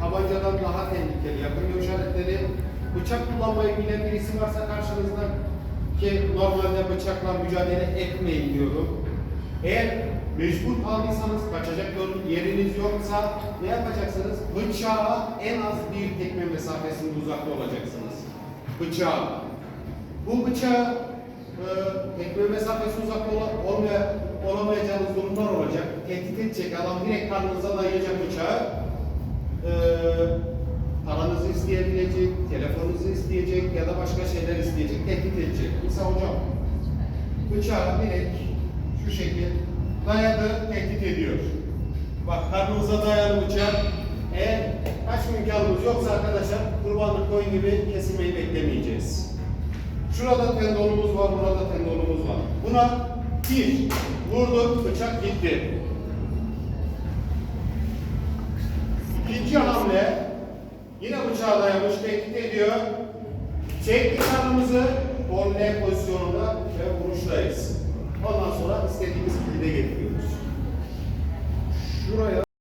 tabancadan daha tehlikeli yakın görüş işaretleri, bıçak kullanmayı bilen birisi varsa karşınızda ki normalde bıçakla mücadele etmeyin diyorum. Eğer mecbur kaldıysanız kaçacak yeriniz yoksa ne yapacaksınız? Bıçağa en az bir tekme mesafesinde uzakta olacaksınız. Bıçağa. Bu bıçağı e, tekme mesafesi uzakta ola- olmaya, olamayacağınız durumlar olacak. Tehdit edecek adam direkt karnınıza dayayacak bıçağı. İsteyecek ya da başka şeyler isteyecek, tehdit edecek. Mesela hocam bıçağı direkt şu şekil dayadı, tehdit ediyor. Bak karnınıza dayalı bıçak. Eğer kaç imkanımız yoksa arkadaşlar kurbanlık koyun gibi kesilmeyi beklemeyeceğiz. Şurada tendonumuz var, burada tendonumuz var. Buna bir vurduk, bıçak gitti. İkinci hamle yine bıçağa dayamış, tehdit ediyor. Çektik karnımızı, kol L pozisyonunda ve vuruştayız. Ondan sonra istediğimiz kilide getiriyoruz.